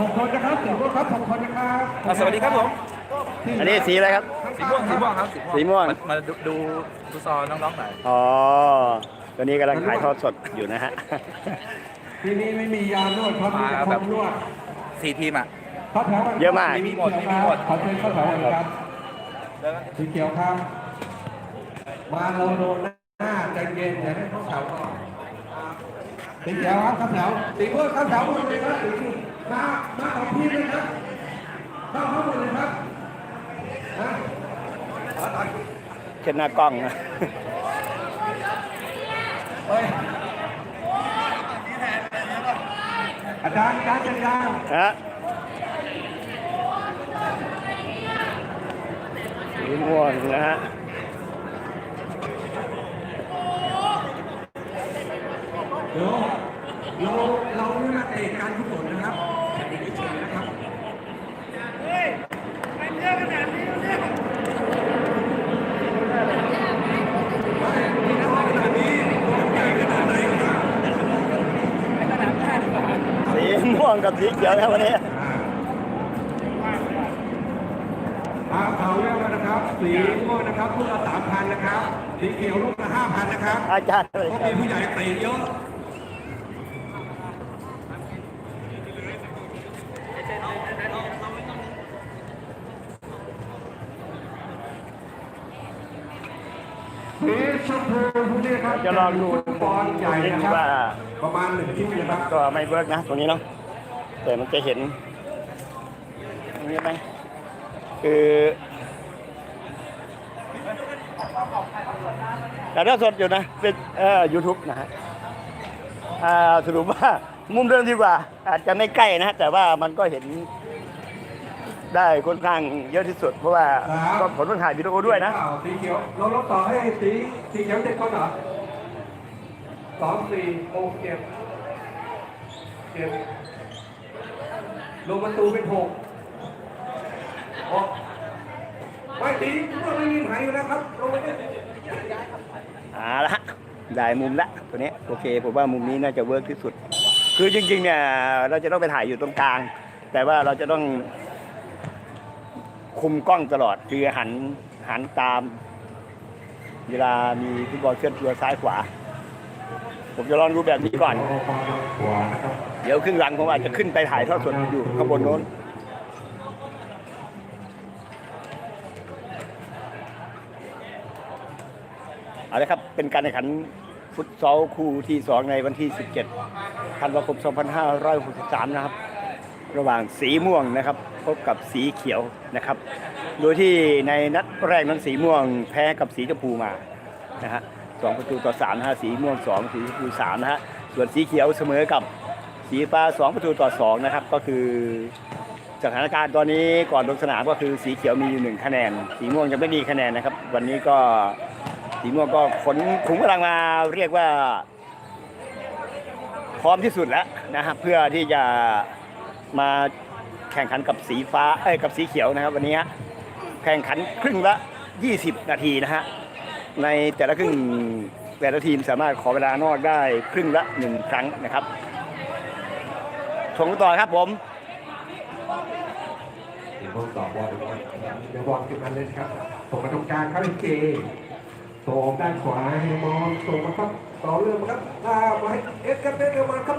หกคนนะครับสี่คนครับหกคนนะครับอะสวัสดีครับผม อันนี้สีอะไรครับ สีม่วงสีม่วงครับสีม่วงามาดูดูฟุตซอลน้องๆหน่อยอ๋อ ตัวนี้กำลังถ่ายทอดสดอยู่นะฮะ ที่นี่ไม่มียานวดครับมีแต่คนนวดสี่ทีมอะเข้าแถวกันเยอะมาก มีหมดมีหมด ขอเชิญเข้าแถวกันครับสีเขียวครับ มาเราโดนหน้าใจเย็นอย่าให้เข้าแถวก่อนสีเขียวครับเข้าแถวสีม่วงเข้าแถวหมดเลยครับสีม่วง มามาของพี่เลยครับเข้าเข้าหมดเลยครับนะเช็ดหน้ากล้องนะเฮ้ยอาจารย์อาจารย์จัดการฮะสีม่วงนะฮะเดี๋ยวเราเราเรื่องเตะการกุศลนะครับเด็กเฉยๆนะครับ สีม่ วงกับสีเขียวนะวันนี้อ่าเขาเรียกว่านะครับ สีม่วงนะครับลูกละสามพันนะครับ สีเขียวลูกละห้าพันนะครับอาจารย์เลยเพราะครัมีบผู้ใหญ่เตะเยอะสีชมพูพวกนี้ครับจะลองดูฟุตบอลใหญ่นะครับว่าประมาณหนึ่งชิ้นนะครับก็ไม่เวิร์กนะตรงนี้เนาะ แต่มันจะเห็นตรงนี้ไหมคือแต่ถ้าสดอยู่นะ เป็นเอ่อยูทูบนะฮะอ่าสรุปว่ามุมเดิมดีกว่า อาจจะไม่ใกล้นะแต่ว่ามันก็เห็นได้ค่อนข้างเยอะที่สุด เพราะว่าครับก็ผลมันถ่ายวิดีโอด้วยนะสีเขียวเราลดต่อให้สีสีเขียวเจ็ดคนเหรอสองสี่โอเก็บเก็บ ลงประตูเป็นหกหกไม่ตีก็ไม่มีใครอยู่นะครับลงไปเอาละฮะได้มุมละตัวนี้โอเคผมว่ามุมนี้น่าจะเวิร์กที่สุด คือจริงๆเนี่ยเราจะต้องไปถ่ายอยู่ตรงกลาง แต่ว่าเราจะต้องคุมกล้องตลอดคือหันหันตาม เวลามีฟุตบอลเคลื่อนตัวซ้ายขวา ผมจะลองดูแบบนี้ก่อนขวานะครับ เดี๋ยวครึ่งหลังผมอาจจะขึ้นไปถ่ายทอดสดอยู่ข้างบนโน้นเอาละครับ เป็นการแข่งขันฟุตซอลคู่ที่ 2 ในวันที่ 17ธันวาคม 2563 นะครับ ระหว่างสีม่วงนะครับ พบกับสีเขียวนะครับ โดยที่ในนัดแรกนั้นสีม่วงแพ้กับสีชมพูมานะฮะสองประตูต่อสามนะฮะสีม่วงสองสีชมพูสามนะฮะส่วนสีเขียวเสมอกับ สีฟ้าสองประตูต่อสองนะครับก็คือสถานการณ์ตอนนี้ก่อนลงสนามก็คือสีเขียวมีอยู่หนึ่งคะแนน สีม่วงยังไม่มีคะแนนนะครับ วันนี้ก็สีม่วงก็ขนขุมกำลังมาเรียกว่า พร้อมที่สุดแล้วนะครับเพื่อที่จะมาแข่งขันกับสีฟ้าเอ้ยกับสีเขียวนะครับ วันนี้ฮะแข่งขันครึ่งละ 20 นาทีนะฮะในแต่ละครึ่งแต่ละทีมสามารถขอเวลานอกได้ครึ่งละหนึ่งครั้งนะครับ ชมกันต่อครับผมเดี๋ยวผมตอบอลดูครับเดี๋ยวบอลขึ้นมาเลยครับส่งมาตรงกลางครับเจส่งด้านขวาให้มองส่งมาครับต่อเรื่องมาครับลามาให้เอสครับเอสเร็วมาครับ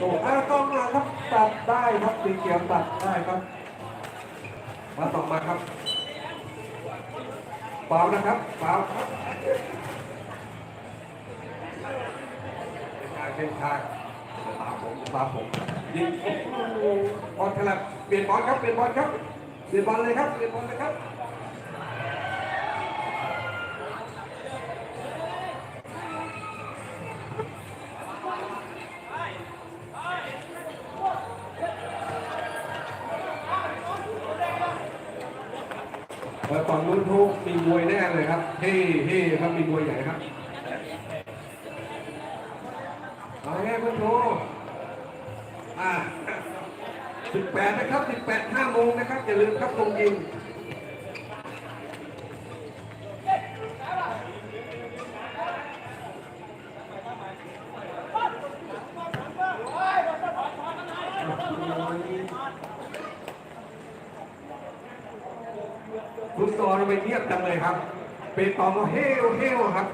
ส่งอากองหลังครับตัดได้ครับสีเขียวตัดได้ครับมาส่งมาครับเปล่านะครับเปล่าครับเป็นทางเป็นทางตาผมตาผม ยิงบอลถนัดเปลี่ยนบอลครับเปลี่ยนบอลครับเปลี่ยนบอลเลยครับเปลี่ยนบอลเลยครับฝั่งนู้นทุกมีมวยแน่เลยครับเฮ้เฮ้ครับมีมวยใหญ่ครับ ลืมครับตรงยิงฟุตซอลไปเงียบจังเลยครับ เป็นตองเฮลเฮลครับ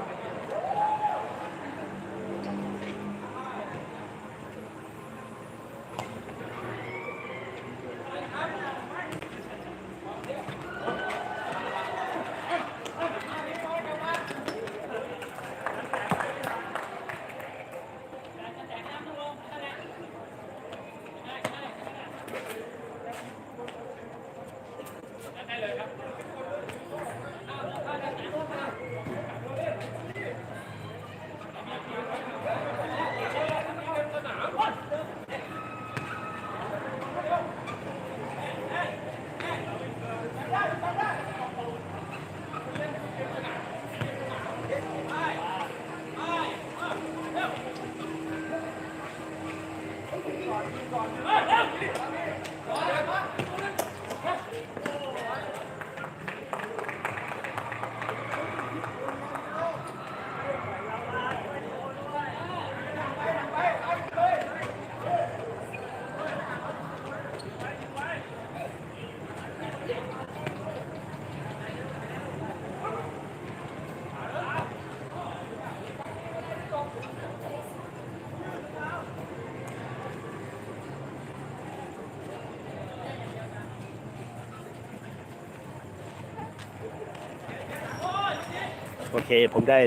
โอเค ผมได้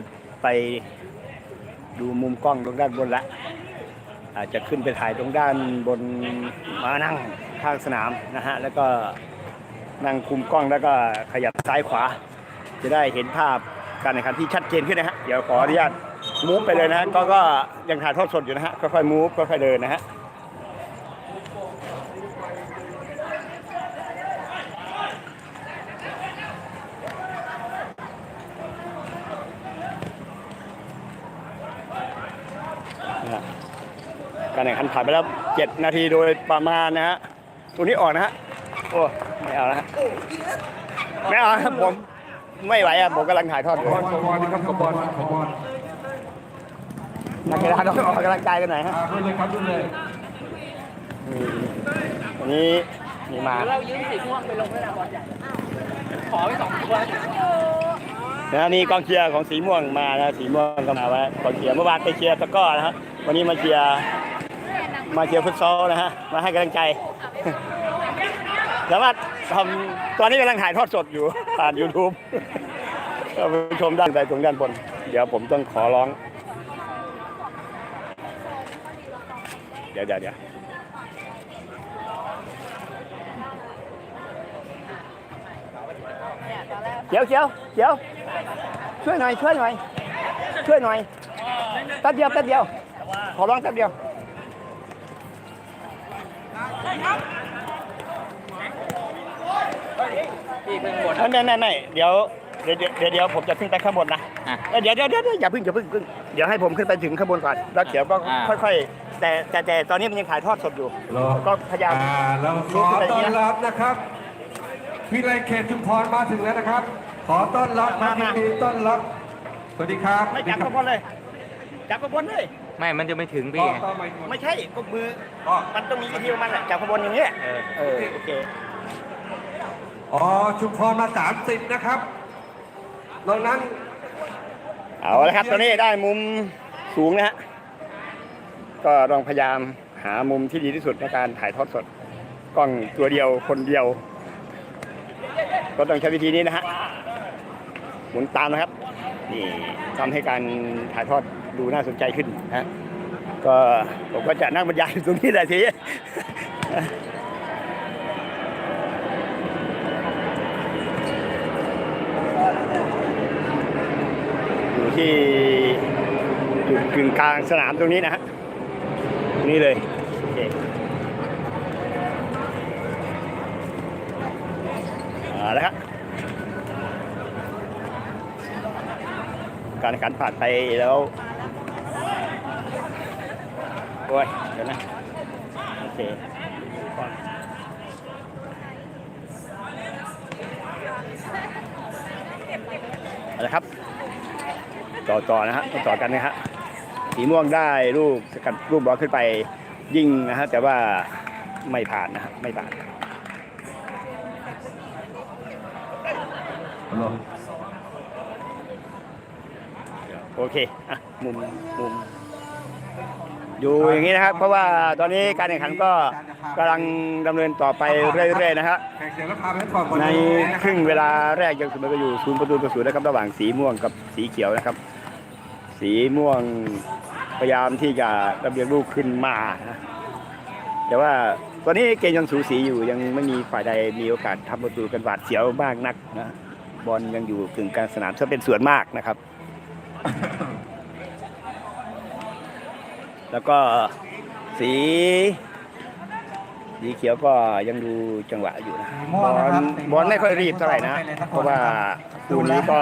ไปดูมุมกล้องตรงด้านบนละ อาจจะขึ้นไปถ่ายตรงด้านบนมานั่งข้างสนามนะฮะ แล้วก็นั่งคุมกล้องแล้วก็ขยับซ้ายขวา จะได้เห็นภาพการแข่งขันที่ชัดเจนขึ้นนะฮะ เดี๋ยวขออนุญาตมูฟไปเลยนะก็ก็ยังถ่ายทอดสดอยู่นะฮะ ค่อยๆมูฟค่อยๆเดินนะฮะ การแข่งขันผ่านไปแล้ว 7 นาทีโดยประมาณนะฮะตัวนี้ออกนะฮะโอ้ไม่เอานะฮะไม่เอาครับผมไม่ไหวอะผมกำลังถ่ายทอดอยู่บอลขบอลครับขบอลขบอลนักกีฬาต้องออกกำลังกายกันหน่อยฮะขึ้นเลยครับขึ้นเลยวันนี้มีมาเรายืมสีม่วงไปลงด้วยนะบอลใหญ่ขอไปสองตัวนะนี่กองเชียร์ของสีม่วงมานะสีม่วงก็มาไว้กองเชียร์เมื่อวานไปเชียร์ตะก้อนะฮะวันนี้มาเชียร์ มาเชียร์ฟุตซอลนะฮะ มาให้กำลังใจ สามารถทำตอนนี้กำลังถ่ายทอดสดอยู่ผ่าน YouTube ก็ไปชมด้านใดตรงด้านบน เดี๋ยวผมต้องขอร้อง เดี๋ยวเดี๋ยวเดี๋ยวเขียวเขียวเขียวช่วยหน่อยช่วยหน่อยช่วยหน่อยแป๊บเดียวแป๊บเดียว ขอร้องแป๊บเดียว พี่เพิ่งบนไม่ไม่ไม่ไม่เดี๋ยวเดี๋ยวเดี๋ยวเดี๋ยวผมจะขึ้นไปข้างบนนะอะ เอ้ยเดี๋ยวเดี๋ยวเดี๋ยวอย่าเพึ่งอย่าเพึ่งพึ่งเดี๋ยวให้ผมขึ้นไปถึงข้างบนก่อนแล้วเดี๋ยวก็อ่า ค่อยๆ แต่แต่แต่ตอนนี้มันยังถ่ายทอดสดอยู่ รอก็พยายาม อ่าเราขอต้อนรับนะครับวิไลเขตชุมพรมาถึงแล้วนะครับ ขอต้อนรับมามา ยินดีต้อนรับ สวัสดีครับไม่จับข้างบนเลย จับข้างบนเลย ไม่มันจะไม่ถึงก็พี่ไงต่อไปไม่ใช่ก็มือก็มันต้องมีวิธีของมันแหละจับข้างบนอย่างนี้ยเออ เออโอเคอ๋อชุมพรมาสามสิบนะครับนอกนั้นเอาละครับตอนนี้ได้มุมสูงนะฮะก็ต้องพยายามหามุมที่ดีที่สุดในการถ่ายทอดสดกล้องตัวเดียวคนเดียว ก็ต้องใช้วิธีนี้นะฮะหมุนตามนะครับนี่ทำให้การถ่ายทอด ดูน่าสนใจขึ้นนะฮะก็ผมก็จะนั่งบรรยายตรงนี้แหละทีอยู่ที่จุดกึ่งกลางสนามตรงนี้นะฮะนี้เลยโอเคเอาละครับการขันผ่านไปแล้ว โอ้ยเดี๋ยวนะโอเคเอาละครับ ต่อต่อนะฮะต่อต่อกันนะฮะสีม่วงได้ลูกสกัดลูกบอลขึ้นไปยิงนะฮะแต่ว่าไม่ผ่านนะครับไม่ผ่านโอเคอะมุมมุม อยู่อย่างนี้นะครับ เพราะว่าตอนนี้การแข่งขันก็กำลังดำเนินต่อไปเรื่อยๆนะฮะแข่งเสียงแล้วพาไปก่อนหมดในครึ่งเวลาแรกยังเสมอกันอยู่ศูนย์ประตูต่อศูนย์นะครับระหว่างสีม่วงกับสีเขียวนะครับ สีม่วงพยายามที่จะระเบียงลูกขึ้นมานะแต่ว่าตอนนี้เกมยังสูสีอยู่ยังไม่มีฝ่ายใดมีโอกาสทำประตูกันหวาดเสียวมากนักนะบอลยังอยู่กึ่งกลางสนามซะเป็นส่วนมากนะครับ แล้วก็สีสีเขียวก็ยังดูจังหวะอยู่นะบอลบอลไม่ค่อยรีบเท่าไหร่นะ เพราะว่าคู่นี้ก็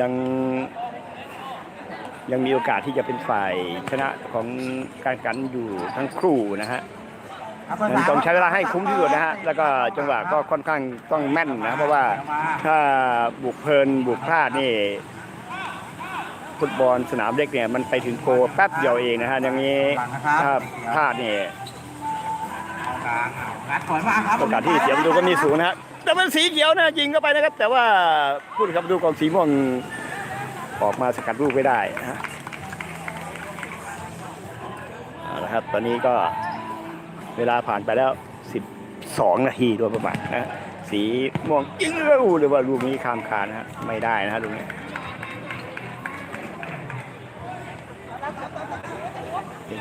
ยังยังมีโอกาสที่จะเป็นฝ่ายชนะของการกันอยู่ทั้งคู่นะฮะมันต้องใช้เวลาให้คุ้มที่สุดนะฮะ แล้วก็จังหวะก็ค่อนข้างต้องแม่นนะ เพราะว่าถ้าบุกเพลินบุกพลาดนี่ ฟุตบอลสนามเล็กเนี่ยมันไปถึงโกลแป๊บเดียวเองนะฮะอย่างนี้ถ้าพลาดเนี่ยงัดสวยมากครับโอกาสที่เสียประตูก็มีสูงนะฮะแต่มันสีเขียวนะยิงเข้าไปนะครับ แต่ว่าผู้ขับดูของสีม่วงออกมาสกัดลูกไม่ได้นะฮะเอาละครับตอนนี้ก็เวลาผ่านไปแล้ว 12 นาทีโดยประมาณนะสีม่วงยิงเร็วหรือว่าลูกนี้ข้ามคานนะฮะไม่ได้นะฮะลูกนี้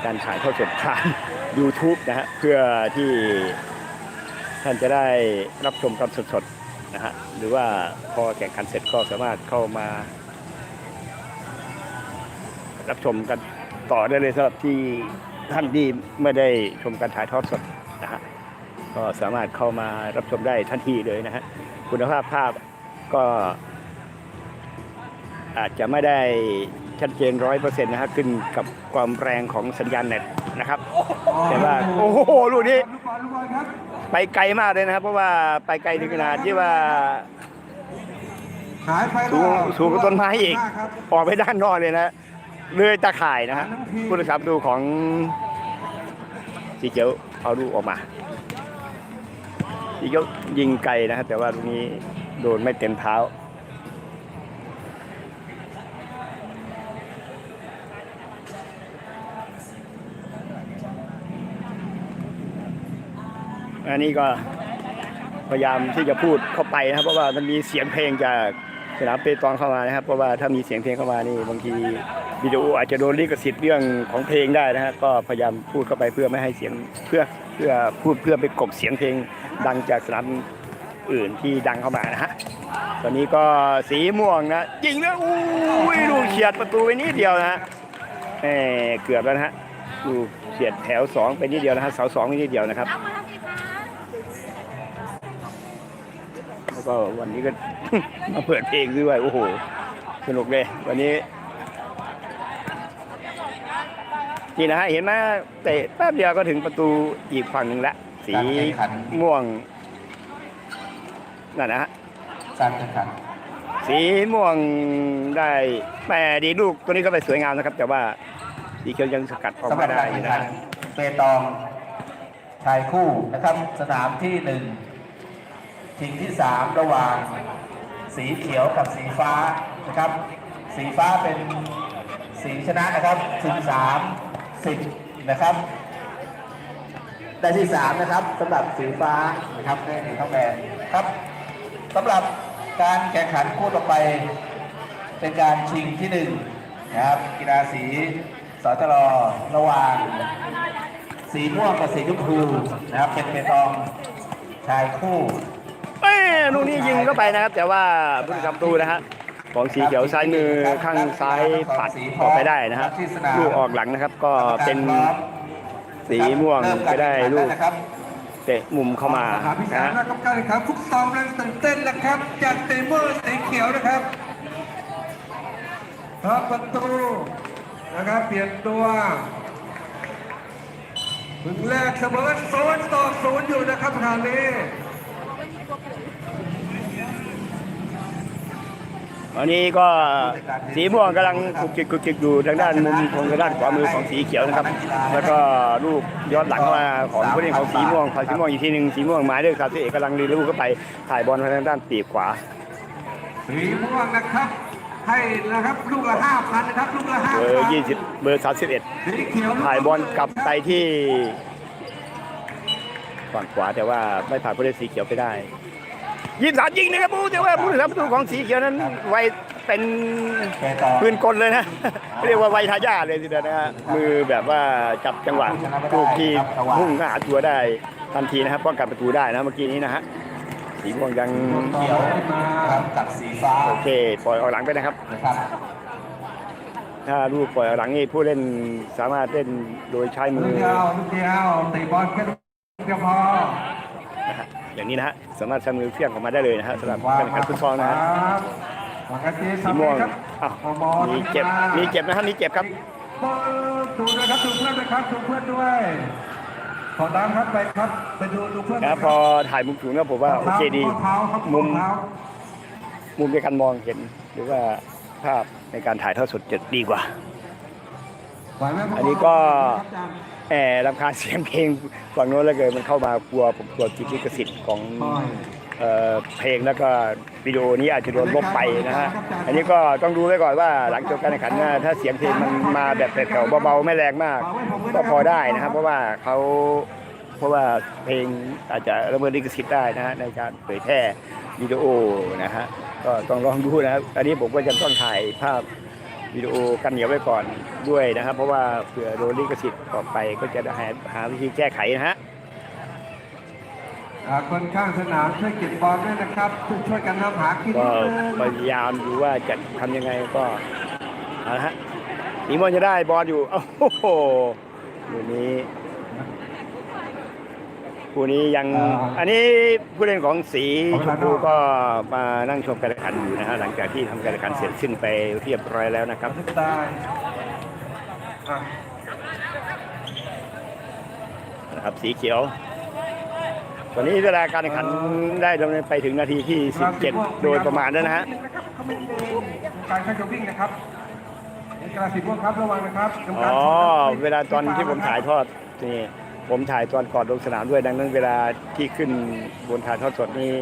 การถ่ายทอดสดทาง YouTube นะฮะเพื่อที่ท่านจะได้รับชมกันสดๆนะฮะหรือว่าพอแข่งขันเสร็จก็สามารถเข้ามา รับชมกันต่อได้เลยสำหรับที่ท่านที่ไม่ได้ชมการถ่ายทอดสดนะฮะก็สามารถเข้ามารับชมได้ทันทีเลยนะฮะคุณภาพภาพก็อาจจะไม่ได้ ชัดเจนร้อยเปอร์เซ็นต์นะฮะขึ้นกับความแรงของสัญญาณเน็ตนะครับ แต่ว่าโอ้โหลูกนี้ลูกบอลลูกบอลครับไปไกลมากเลยนะครับ เพราะว่าไปไกลถึงขนาดที่ว่าหายไปสูงสูงกว่าต้นไม้อีกครับออกไปด้านนอกเลยนะเลยตาข่ายนะฮะผู้รักษาประตูของสีเขียวเอาลูกออกมาสีเขียวยิงไกลนะครับแต่ว่าลูกนี้โดนไม่เต็มเท้า อันนี้ก็พยายามที่จะพูดเข้าไปนะครับ เพราะว่ามันมีเสียงเพลงจากสนามเปตองเข้ามานะครับ เพราะว่าถ้ามีเสียงเพลงเข้ามานี่บางทีวิดีโออาจจะโดนลิขสิทธิ์เรื่องของเพลงได้นะฮะก็พยายามพูดเข้าไปเพื่อไม่ให้เสียงเพื่อเพื่อพูดเพื่อไปกบเสียงเพลงดังจากสนามอื่นที่ดังเข้ามานะฮะตอนนี้ก็สีม่วงนะยิงแล้วอุ้ยลูกเฉียดประตูไปนิดเดียวนะฮะเออเกือบแล้วนะฮะลูกเฉียดแถวสองไปนิดเดียวนะฮะเสาสองไปนิดเดียวนะครับ ก็วันนี้ก็มาเปิดเพลงด้วยโอ้โห สนุกเลย วันนี้นี่นะฮะเห็นไหมเตะแป๊บเดียวก็ถึงประตูอีกฝั่งหนึ่งละสีม่วงนั่นนะฮะการแข่งขันสีม่วงได้แหม่ดีลูกตัวนี้ก็ไปสวยงามนะครับ แต่ว่าสีเขียวยังสกัดออกสำหมารับได้การอแข่ยู่งนะขันฮะเปตองชายคู่นะครับ สนามที่หนึ่ง ชิงที่สามระหว่างสีเขียวกับสีฟ้านะครับ สีฟ้าเป็นสีชนะนะครับสิบสามสิบนะครับ ได้ที่สามนะครับสำหรับสีฟ้านะครับได้เหรียญทองแดงครับสำหรับการแข่งขันคู่ต่อไป เป็นการชิงที่หนึ่งนะครับกีฬาสีสจรระหว่างสีม่วงกับสีชมพูนะครับเป็นเปตองชายคู่ ลูกนี้ยิงเข้าไปนะครับ แต่ว่าผู้กำกับประตูนะฮะของสีเขียวซ้ายมือข้างซ้ายปัดออกไปได้นะฮะลูกออกหลังนะครับ ก็เป็นสีม่วงไปได้ลูกเตะมุมเข้ามานะสามฮะแล้วกับการแข่งขันฟุตซอลแรงตื่นเต้นนะครับ จากเตีเมอร์สีเขียวนะครับครับประตูนะครับเปลี่ยนตัวถึงแรกเสมอศูนย์ต่อศูนย์อยู่นะครับขณะนี้ อันนี้ก็สีม่วงกำลังคุกคิกคุกคิกอยู่ทางด้านมุมของทางด้านขวามือของสีเขียวนะครับ แล้วก็ลูกย้อนหลังมาของผู้เล่นของสีม่วงฝ่ายสีม่วงอีกทีหนึ่งสีม่วงหมายด้วยครับที่เอกกำลังรีลูกเข้าไปถ่ายบอลมาทางด้านปีกขวา สีม่วงนะครับให้นะครับลูกละห้าพันนะครับลูกละห้าเบอพัร์นยี่สิบเบอร์สามสิบเอ็ดสีเขียวถ่ายบอลกลับไปที่ฝั่งขวาแต่ว่าไม่ผ่านผู้เล่นสีเขียวไปได้ ยิงสามยิงนะครับผู้แต่ว่าผู้รักษาประตูของสีเขียวนั้นไวเป็นปืนกลเลยนะ เรียกว่าไวทายาเลยทีเดียวนะฮะมือแบบว่าจับจังหวะลูกที่พุ่งหาตัวได้ทันทีนะครับป้องกันประตูได้นะเมื่อกี้นี้นะฮะสีม่วงยังเขียวกับสีฟ้าโอเคปล่อยออกหลังไปนะครับ ถ้าลูกปล่อยออกหลังนี่ผู้เล่นสามารถเล่นโดยใช้มือเดียวเดียวตะบอลแค่เดียวพอ อย่างนี้นะฮะสามารถใช้มือเฟี้ยงออกมาได้เลยนะฮะสำหรับการแข่งขันฟุตซอลนะฮะวางกันทีสีม่วงครับอ้าวบอลมีเจ็บมีเจ็บนะครับมีเจ็บครับบอลดูด้วยครับดูเพื่อนด้วยครับดูเพื่อนด้วยขอตามครับไปครับไปดูดูเพื่อนนะพอถ่ายมุมสูงแล้วผมว่าโอเคดีข้อเท้าครับมุมข้อเท้ามุมในการมองเห็นหรือว่าภาพในการถ่ายทอดสดจะดีกว่าไหวไหมอันนี้ก็ แอบรำคาญเสียงเพลงฝั่งโน้นแล้วเกินมันเข้ามากลัวผมกลัวจิตลิขสิทธิ์ของเอ่อเพลงแล้วก็วิดีโอนี้อาจจะโดนลบไปนะฮะอันนี้ก็ต้องดูไว้ก่อนว่าหลังจบการแข่งขันนะถ้าเสียงเพลงมันมาแบบแผ่วๆเบาๆไม่แรงมาก ก็พอได้นะครับ เพราะว่าเขาเพราะว่าเพลงอาจจะละเมิดลิขสิทธิ์ได้นะฮะในการเผยแพร่วิดีโอนะฮะก็ต้องลองดูนะครับอันนี้ผมก็จะต้องถ่ายภาพ วิดีโอกันเหนียวไว้ก่อนด้วยนะครับ เพราะว่าเผื่อโดนลิขสิทธิ์ต่อไปก็จะได้หาหาวิธีแก้ไขนะฮะอ่าคนข้างสนามช่วยเก็บบอลด้วยนะครับช่วยกันทำหากินก็นิดนึงพยายามดูว่าจะทำยังไงก็เอาละฮะสีม่วงจะได้บอลอยู่โอ้โหอยู่นี้ คู่นี้ยังอันนี้ผู้เล่นของสีชมพูก็มานั่งชมการแข่งขันอยู่นะฮะหลังจากที่ทำการแข่งขันเสร็จสิ้นไปเรียบร้อยแล้วนะครับทุกตายอะนะครับสีเขียวตอนนี้เวลาการแข่งขันได้ดำเนินไปถึงนาทีที่ 17 โดยประมาณแล้วนะฮะเขาไม่เป็นการเข้าจะวิ่งนะครับกระสีม่วงครับระวังนะครับกรรมอ๋การอเวลาตอนที่ผมถ่ายทอดนี่ ผมถ่ายตอนก่อนลงสนามด้วย ดังนั้นเวลาที่ขึ้นบนถ่ายทอดสดนี่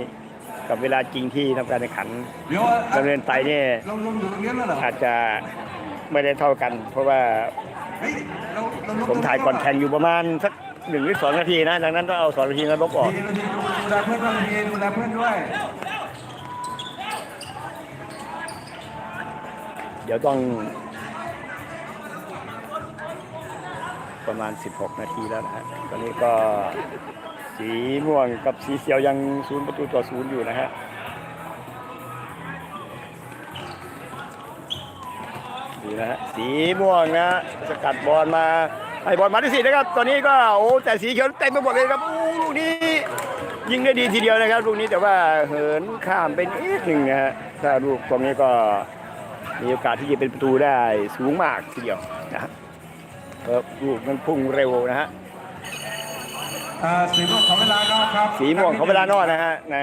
กับเวลาจริงที่ทำการแข่งขันเดี๋ยวดำเนินไปนี่เราลงอยู่ตรงนี้แล้วเหรออาจจะไม่ได้เท่ากัน เพราะว่าเฮ้ยเราเราลงผมถ่ายก่อนแข่งอยู่ประมาณสักหนึ่งหรือสองนาทีนะ ดังนั้นต้องเอาสองนาทีนั้นลบออกดีดีดูดูแลเพื่อนด้วยดีดูแลเพื่อนด้วยเดี๋ยวต้อง ประมาณ 16 นาทีแล้วนะฮะตอนนี้ก็สีม่วงกับสีเขียวยังศูนย์ประตูต่อศูนย์อยู่นะฮะดีนะฮะสีม่วงนะสกัดบอลมาให้บอลมาที่สี่นะครับ ตอนนี้ก็โอ้แต่สีเขียวเต็มไปหมดเลยครับลูกนี้ยิงได้ดีทีเดียวนะครับลูกนี้แต่ว่าเหินข้ามไปนิดหนึ่งนะฮะถ้าลูกตรงนี้ก็มีโอกาสที่จะเป็นประตูได้สูงมากทีเดียวนะฮะเออ ลูกมันพุ่งเร็วนะฮะอ่าสีม่วงขอเวลานอกครับสีม่วงขอเวลานอกนะฮะใน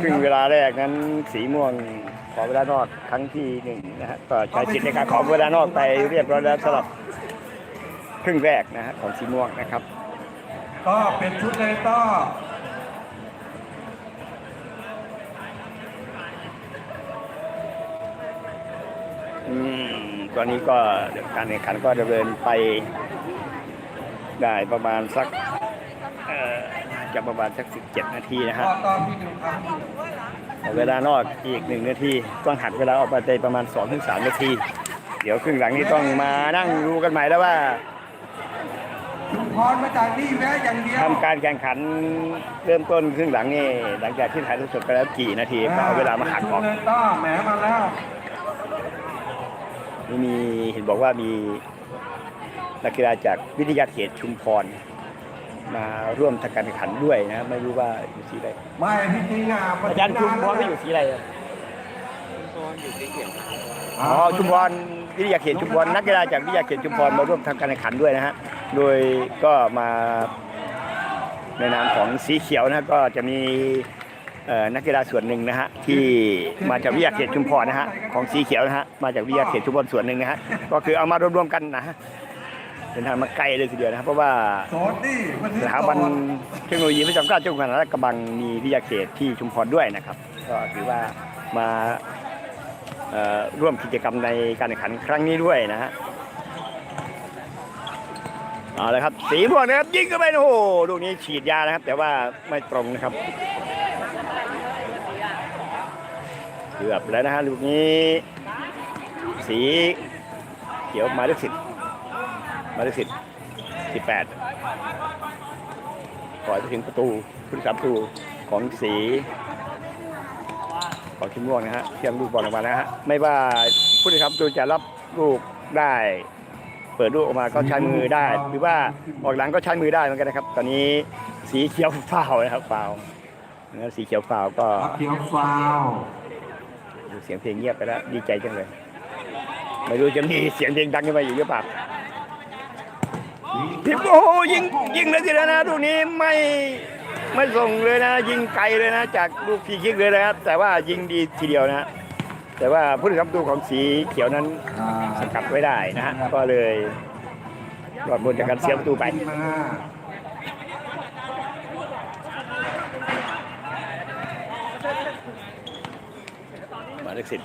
ครึ่งเวลาแรกนั้น สีม่วงขอเวลานอกครั้งที่หนึ่งนะฮะก็ใช้สิทธิ์ในการขอเวลานอกไปเรียบร้อยแล้วสำหรับครึ่งแรกนะฮะของสีม่วงนะครับ ก็เป็นชุดเลยต้ออื ตอนนี้ก็การแข่งขันก็ดำเนินไปได้ประมาณสักเอ่อจะประมาณสัก17นาทีนะต่ฮะอต่อพี่หนึ่งครับขอเวลานอกอีกหนึ่งนาทีต้องหักเวลาออกมาได้ประมาณ2-3ถึงนาที เดี๋ยวครึ่งหลังนี้ต้องมานั่งดูกันใหม่แล้วว่าชุมพรมาจากนี่แม้อย่างเดียวทำการแข่งขันเริ่มต้นครึ่งหลังนี่หลังจากที่ถ่ายทอดสดไปแล้วกี่นาทีก็เอาเวลามาหักออกเป็นชุดเลยต้อแหมมาแล้วนี่ มีเห็นบอกว่ามีนักกีฬาจากวิทยาเขตชุมพรมาร่วมทำการแข่งขันด้วยนะครับไม่รู้ว่าอยู่สีอะไรไม่ที่จริงอะมันอาจารย์ชุมพรไม่อยู่สีอะไรอะอยู่สีเขียวอ๋อชุมพรวิทยาเขตชุมพรนักกีฬาจากวิทยาเขตชุมพรมาร่วมทำการแข่งขันด้วยนะฮะโดยก็มาในนามของสีเขียวนะก็จะมีเอ่อ นักกีฬาส่วนหนึ่งนะฮะที่มาจากวิทยาเขตชุมพรนะฮะของสีเขียวนะฮะมาจากวิทยาเขตชุมพรส่วนหนึ่งนะฮะก็คือเอามารวมๆกันนะเดินทางมาไกลเลยทีเดียวนะครับเพราะว่าสถาบันเทคโนโลยีพระจอมเกล้าเจ้าอยู่หัวและกระบังมีวิทยาเขตที่ชุมพรด้วยนะครับ ก็ถือว่ามาร่วมกิจกรรมในการแข่งขันครั้งนี้ด้วยนะฮะเอาละครับสีม่วงนะครับยิงเข้าไปโอ้โหลูกนี้ฉีดยานะครับ แต่ว่าไม่ตรงนะครับ เกือบแล้วนะฮะลูกนี้ สีเขียวหมายเลขสิบหมายเลขสิบสิบแปดก่อนจะถึงประตูผู้รักษาประตูของสีของทีมม่วงนะฮะเทียมลูกบอลออกมานะฮะไม่ว่าผู้รักษาประตูจะรับลูกได้เปิดลูกออกมาก็ใช้มือได้ หรือว่าออกหลังก็ใช้มือได้เหมือนกันนะครับ ตอนนี้สีเขียวฟาวล์นะครับฟาวล์นะสีเขียวฟาวล์ก็เขียวฟาวดู เสียงเพลงเงียบไปแล้ว ดีใจจังเลย ไม่รู้จะมีเสียงเพลงดังขึ้นมาอยู่หรือเปล่าทิปโอ้โหยิงยิงเลยทีเดียวนะลูกนี้ไม่ไม่ส่งเลยนะ ยิงไกลเลยนะ จากลูกพีคิกเลยนะครับ แต่ว่ายิงดีทีเดียวนะฮะแต่ว่าผู้รักษาประตูของสีเขียวนั้นสกัดไว้ได้นะฮะก็เลยรอดบนจากการเสียประตูไป มา หมายเลขสิบ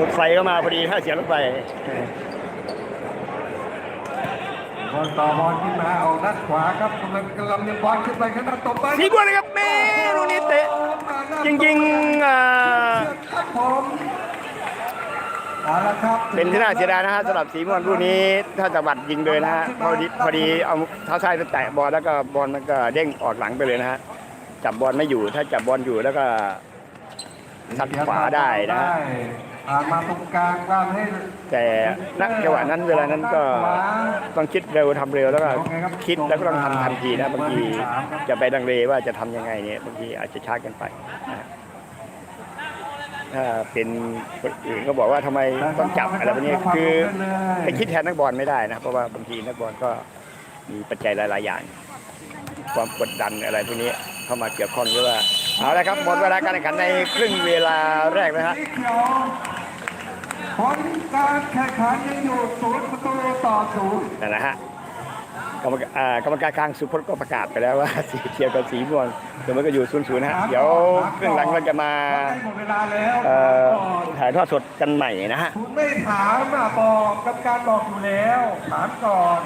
รถไฟก็มาพอดีถ้าเสียรถไฟ บอลต่อบอลขึ้นมาเอาด้านขวาครับกำลังกำลังยังบอลขึ้นไปข้างหน้าตบไปสีบัวเลยครับแม่ลูกนี้เตะจริงๆอ่าครับผมเอาละครับเป็นที่น่าเสียดายนะฮะสำหรับสีม่วงลูกนี้ ถ้าจะบัดยิงเลยนะฮะพอดีพอดีเอาเท้าซ้ายไปแตะบอลแล้วก็บอลมันก็เด้งออกหลังไปเลยนะฮะจับบอลไม่อยู่ถ้าจับบอลอยู่แล้วก็ทัดขวาได้นะฮะผ่าน มาตรงกลางกลางให้แต่ณจังหวะนั้นเวลานั้นก็ต้องคิดเร็วทำเร็วแล้วก็คิดแล้วก็ต้องทำทันทีนะบางทีจะไปดังเลว่าจะทำยังไงเนี่ยบางทีอาจจะช้ากินไปถ้าเป็นคนอื่นก็บอกว่าทำไมต้องจับอะไรแบบนี้คือไปคิดแทนนักบอลไม่ได้นะเพราะว่าบางทีนักบอลก็มีปัจจัยหลาย ๆ อย่าง ความกดดันอะไรพวกนี้เข้ามาเกี่ยวข้องด้วยว่าเอาละครับหมดเวลาการแข่งขันในครึ่งเวลาแรกนะฮะสีเขียว ผลการแข่งขันยังอยู่ศูนย์ประตูต่อศูนย์นั่นนะฮะกรรมการอ่ากรรมการกลางสุพจน์ก็ประกาศไปแล้วว่า สีเขียวกับสีม่วงเดี๋ยวมันก็อยู่ศูนย์ศูนย์นะฮะเดี๋ยวครึ่งหลังเราจะมาได้หมดเวลาแล้วเอ่อถ่ายทอดสดกันใหม่นะฮะ คุณไม่ถามอะบอกกรรมการบอกอยู่แล้ว ถามก่อน